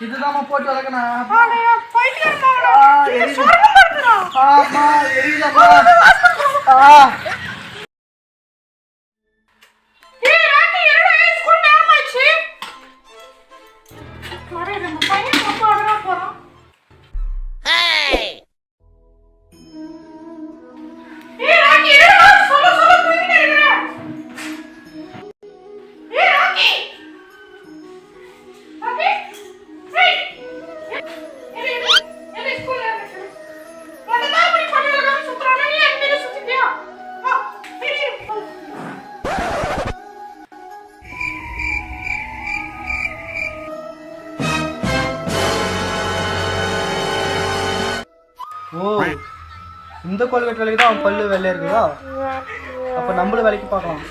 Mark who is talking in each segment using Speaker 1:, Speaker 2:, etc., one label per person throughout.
Speaker 1: இதுதாம்மா போட்டு வளர்க்கணும்
Speaker 2: ஆளையா,
Speaker 1: ஓ. இந்த கோல்கேட் வேலைக்கு தான் அவன் பல்லு வெள்ளையா இருக்குதா? அப்ப நம்மளும் வேலைக்கு பார்க்கலாம்.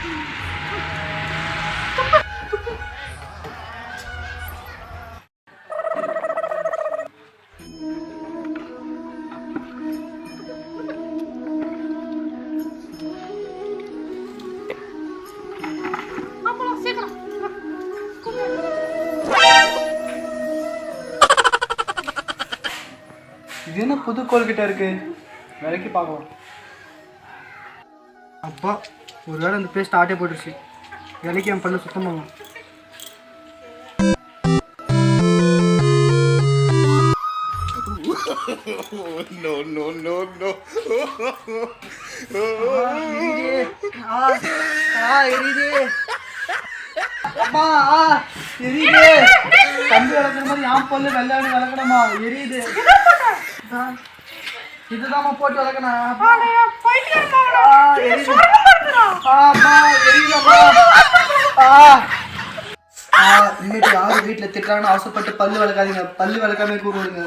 Speaker 2: Thank you.
Speaker 1: இது என்ன புது கோல்கிட்ட இருக்கு வேலைக்கு பார்க்கலாம் அப்பா ஒரு வேளை இந்த பேஸ்ட் ஆட்டே போட்டுருச்சு வேலைக்கு என் பல்லு சுத்தம் பண்ணலாம்
Speaker 3: no, no, no, no.
Speaker 1: அம்மா ஆ, எரியுது தம்பி என் பல்லு வெள்ளையாடு வளர்க்கணுமா? எரியுது. இதுதாம்மா போட்டு வளர்க்கணும். ஆமா. எரியலம்மா ஆ ஆ. இனிமேட்டு யாரும் வீட்டில் திட்டுறாங்கன்னு அவசரப்பட்டு பல்லு வளர்க்காதீங்க. பல்லு வளர்க்காம கூப்பிடுங்க.